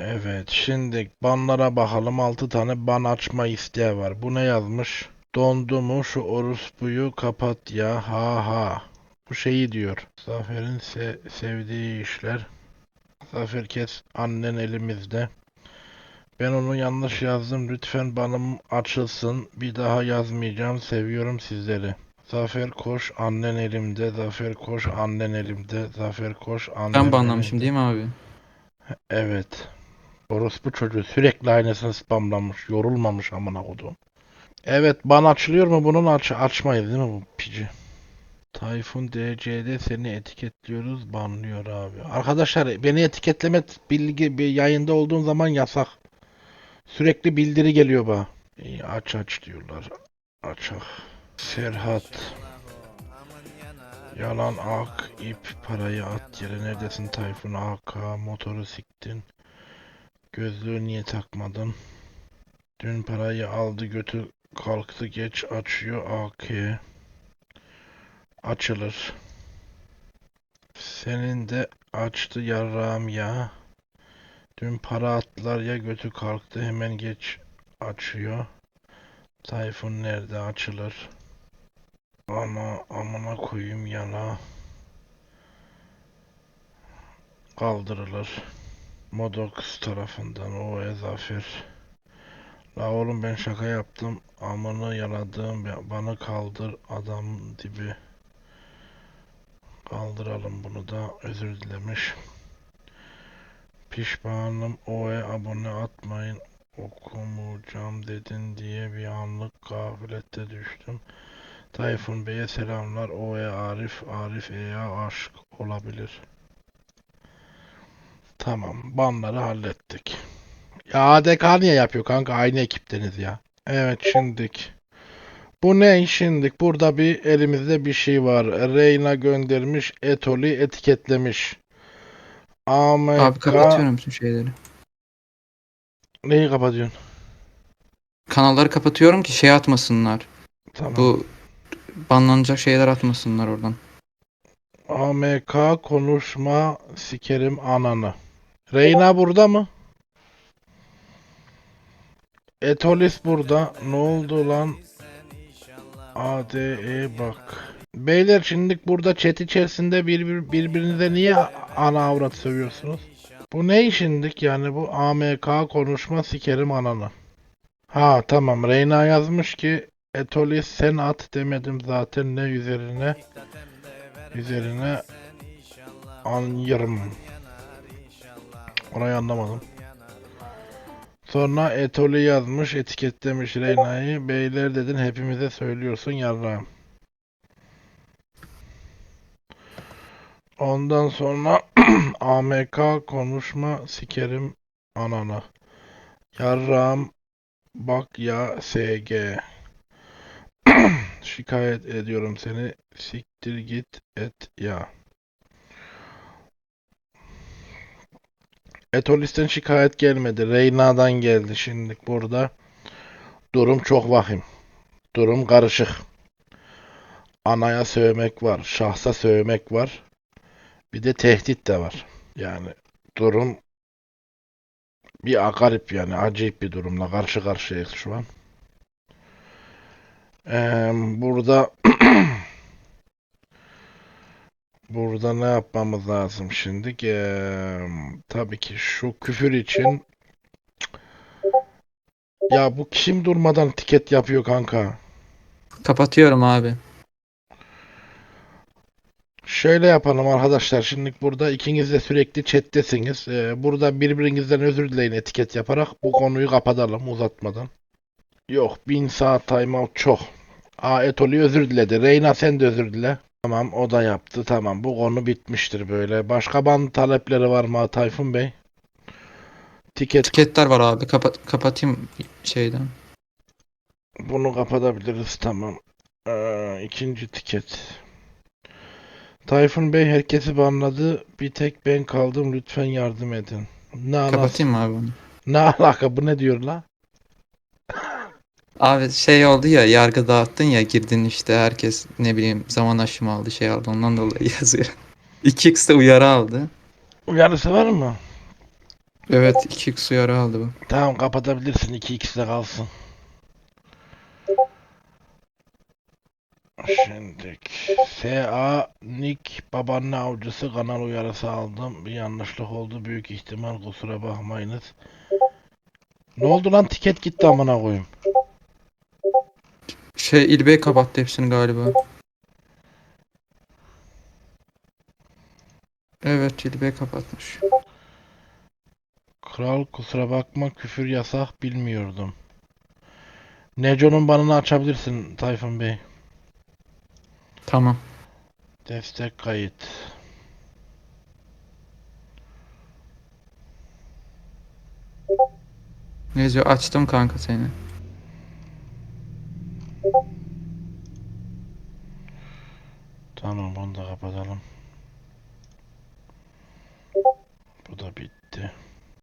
Evet, şimdi banlara bakalım. 6 tane ban açma isteği var. Bu ne yazmış? Dondu mu şu orospuyu kapat ya ha ha. Bu şeyi diyor. Zafer'in se- sevdiği işler. Zafer kes annen elimizde. Ben onu yanlış yazdım. Lütfen banım açılsın. Bir daha yazmayacağım. Seviyorum sizleri. Zafer koş annen elimde. Zafer koş annen elimde. Zafer koş annen Ben banlamışım elimde. değil mi abi? Evet. Orospu çocuğu sürekli aynısını spamlamış. Yorulmamış amına kodum. Evet ban açılıyor mu bunun aç açmayız değil mi bu pici? Tayfun DC'de seni etiketliyoruz banlıyor abi. Arkadaşlar beni etiketleme bilgi bir yayında olduğum zaman yasak. Sürekli bildiri geliyor bana. İyi, aç aç diyorlar. Açak. Serhat. Yalan ak ip parayı at yere neredesin Tayfun AK motoru siktin. Gözlüğü niye takmadın? Dün parayı aldı götü kalktı geç açıyor AK. Açılır. Senin de açtı yarrağım ya. Dün para attılar ya götü kalktı hemen geç açıyor. Tayfun nerede açılır? Ana amına koyayım yana. Kaldırılır. Modox tarafından o ezafer. La oğlum ben şaka yaptım. Amını yaladım. Ya- Bana kaldır adam dibi. Kaldıralım bunu da. Özür dilemiş. Pişmanım. O'ya abone atmayın. Okumayacağım dedin diye bir anlık gaflette düştüm. Tayfun Bey'e selamlar. O'ya Arif, Arif E'ye aşık olabilir. Tamam, banları hallettik. Ya ADK niye yapıyor kanka? Aynı ekipteniz ya. Evet şimdik. Bu ne şimdik? Burada bir elimizde bir şey var. Reyna göndermiş, Etoli etiketlemiş. AMK... Abi kapatıyorum bütün şeyleri. Neyi kapatıyorsun? Kanalları kapatıyorum ki şey atmasınlar. Tamam. Bu banlanacak şeyler atmasınlar oradan. AMK konuşma sikerim ananı. Reyna burada mı? Etolis burada. Ne oldu lan? ADE bak. Beyler şimdi burada chat içerisinde birbir, birbirinize niye ana avrat sövüyorsunuz? Bu ne işindik yani bu AMK konuşma sikerim ananı. Ha tamam Reyna yazmış ki Etolis sen at demedim zaten ne üzerine üzerine anlarım. Orayı anlamadım. Sonra Etoli yazmış, etiketlemiş Reyna'yı. Beyler dedin hepimize söylüyorsun yarrağım. Ondan sonra AMK konuşma sikerim anana. Yarrağım bak ya SG. Şikayet ediyorum seni. Siktir git et ya. Etolis'ten şikayet gelmedi. Reyna'dan geldi şimdi burada. Durum çok vahim. Durum karışık. Anaya sövmek var. Şahsa sövmek var. Bir de tehdit de var. Yani durum bir garip yani acayip bir durumla karşı karşıyayız şu an. Ee, burada burada ne yapmamız lazım şimdi? Ee, tabii ki şu küfür için ya bu kim durmadan tiket yapıyor kanka? Kapatıyorum abi. Şöyle yapalım arkadaşlar. Şimdi burada ikiniz de sürekli chat'tesiniz. Ee, burada birbirinizden özür dileyin etiket yaparak bu konuyu kapatalım uzatmadan. Yok 1000 saat timeout çok. Aa Etoli özür diledi. Reyna sen de özür dile. Tamam o da yaptı. Tamam bu konu bitmiştir böyle. Başka ban talepleri var mı Tayfun Bey? Tiket Etiketler var abi. Kapat kapatayım şeyden. Bunu kapatabiliriz tamam. Ee, ikinci tiket. Tayfun Bey herkesi banladı. Bir tek ben kaldım. Lütfen yardım edin. Ne alaka? Kapatayım mı abi bunu? Ne alaka? Bu ne diyor la? Abi şey oldu ya yargı dağıttın ya girdin işte herkes ne bileyim zaman aşımı aldı şey aldı ondan dolayı yazıyor. 2x de uyarı aldı. Uyarısı var mı? Evet 2x uyarı aldı bu. Tamam kapatabilirsin 2x'de kalsın. Şimdi SA Nick babaanne avcısı kanal uyarısı aldım. Bir yanlışlık oldu büyük ihtimal kusura bakmayınız. Ne oldu lan tiket gitti amına koyayım. Şey İlbey kapattı hepsini galiba. Evet İlbey kapatmış. Kral kusura bakma küfür yasak bilmiyordum. Neco'nun banını açabilirsin Tayfun Bey. Tamam. Destek kayıt. Neyse açtım kanka seni. Tamam bunu da kapatalım.